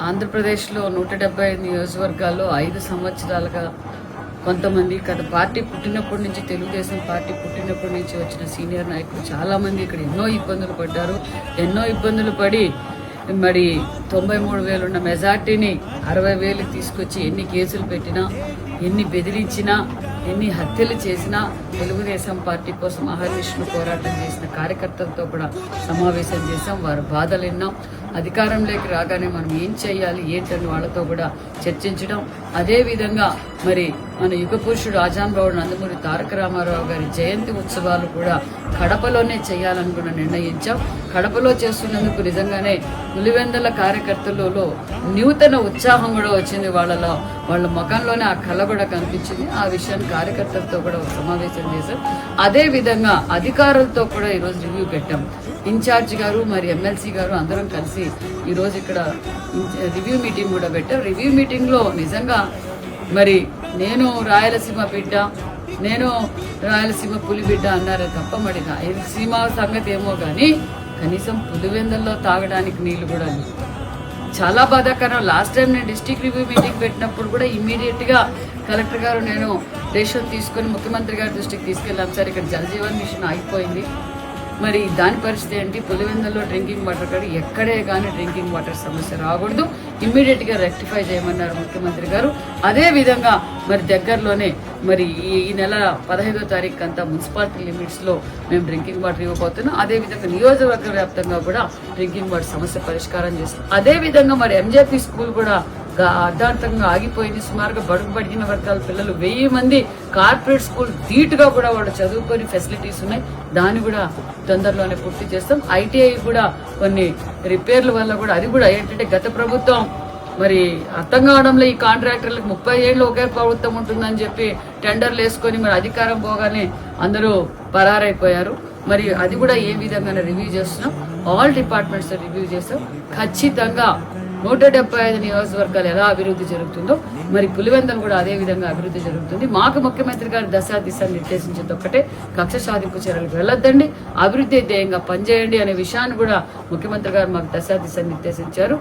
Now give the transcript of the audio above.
ఆంధ్రప్రదేశ్లో నూట డెబ్బై ఐదు నియోజకవర్గాల్లో ఐదు సంవత్సరాలుగా కొంతమంది గత పార్టీ పుట్టినప్పటి నుంచి తెలుగుదేశం పార్టీ పుట్టినప్పటి నుంచి వచ్చిన సీనియర్ నాయకులు చాలామంది ఇక్కడ ఎన్నో ఇబ్బందులు పడ్డారు. ఎన్నో ఇబ్బందులు పడి మరి తొంభై మూడు వేలున్న మెజార్టీని అరవై వేలు తీసుకొచ్చి ఎన్ని కేసులు పెట్టినా ఎన్ని బెదిరించినా ఎన్ని హత్యలు చేసినా తెలుగుదేశం పార్టీ కోసం మహావిష్ణు పోరాటం చేసిన కార్యకర్తలతో కూడా సమావేశం చేశాం. వారు బాధలు విన్నాం అధికారంలోకి రాగానే మనం ఏం చేయాలి ఏంటని వాళ్ళతో కూడా చర్చించడం. అదేవిధంగా మరి మన యుగ పురుషుడు ఆజాన్ నందమూరి తారక రామారావు గారి జయంతి ఉత్సవాలు కూడా కడపలోనే చేయాలని కూడా నిర్ణయించాం. కడపలో చేస్తున్నందుకు నిజంగానే పులివెందల కార్యకర్తలలో నూతన ఉత్సాహం కూడా వచ్చింది. వాళ్ళలో వాళ్ళ ముఖంలోనే ఆ కళ కూడా కనిపించింది. ఆ విషయాన్ని కార్యకర్తలతో కూడా సమావేశం చేశాం. అదే విధంగా అధికారులతో కూడా ఈరోజు రివ్యూ పెట్టాం. ఇన్ఛార్జ్ గారు మరి ఎమ్మెల్సీ గారు అందరం కలిసి ఈరోజు ఇక్కడ రివ్యూ మీటింగ్ కూడా పెట్టాం. రివ్యూ మీటింగ్లో నిజంగా మరి నేను రాయలసీమ బిడ్డ నేను రాయలసీమ పులి బిడ్డ అన్నారే తప్ప మరి రాయలసీమ సంగతి ఏమో కానీ కనీసం పులివెందల్లో తాగడానికి నీళ్ళు కూడా లేవు. చాలా బాధాకరం. లాస్ట్ టైం నేను డిస్టిక్ రివ్యూ మీటింగ్ పెట్టినప్పుడు కూడా ఇమీడియట్గా కలెక్టర్ గారు నేను రేషన్ తీసుకొని ముఖ్యమంత్రి గారి దృష్టికి తీసుకెళ్ళాం. సార్ ఇక్కడ జలజీవన్ మిషన్ ఆగిపోయింది. మరి దాని పరిస్థితి ఏంటి? పులివెందుల్లో డ్రింకింగ్ వాటర్ కాదు ఎక్కడే కానీ డ్రింకింగ్ వాటర్ సమస్య రాకూడదు. ఇమ్మీడియట్గా రెక్టిఫై చేయమన్నారు ముఖ్యమంత్రి గారు. అదే విధంగా మరి దగ్గరలోనే మరి ఈ ఈ నెల పదహైదో తారీఖు అంతా మున్సిపాలిటీ లిమిట్స్లో మేము డ్రింకింగ్ వాటర్ ఇవ్వబోతున్నాం. అదే విధంగా నియోజకవర్గ వ్యాప్తంగా కూడా డ్రింకింగ్ వాటర్ సమస్య పరిష్కారం చేస్తాం. అదే విధంగా మరి ఎంజేపీ స్కూల్ కూడా అర్ధాంతంగా ఆగిపోయింది. సుమారుగా బడుగు పడిన వర్గాల పిల్లలు వెయ్యి మంది కార్పొరేట్ స్కూల్ ధీటుగా కూడా వాళ్ళు చదువుకొని ఫెసిలిటీస్ ఉన్నాయి. దాన్ని కూడా తొందరలోనే పూర్తి చేస్తాం. ఐటీఐ కూడా కొన్ని రిపేర్ల వల్ల కూడా అది కూడా ఏంటంటే గత ప్రభుత్వం మరి అర్థం కావడంలో ఈ కాంట్రాక్టర్లకు ముప్పై ఏళ్ళు ఒకే ప్రభుత్వం ఉంటుందని చెప్పి టెండర్లు వేసుకొని మరి అధికారం పోగానే అందరూ పరారైపోయారు. మరి అది కూడా ఏ విధంగా రివ్యూ చేస్తున్నాం. ఆల్ డిపార్ట్మెంట్స్ రివ్యూ చేస్తాం. ఖచ్చితంగా నూట డెబ్బై ఐదు నియోజకవర్గాలు ఎలా అభివృద్ధి జరుగుతుందో మరి పులివెందలు కూడా అదే విధంగా అభివృద్ధి జరుగుతుంది. మాకు ముఖ్యమంత్రి గారు దశా దిశ నిర్దేశించేది ఒక్కటే కక్ష సాధింపు చర్యలకు వెళ్ళొద్దండి. అభివృద్ధి ధ్యేయంగా పనిచేయండి అనే విషయాన్ని కూడా ముఖ్యమంత్రి గారు మాకు దశా దిశ నిర్దేశించారు.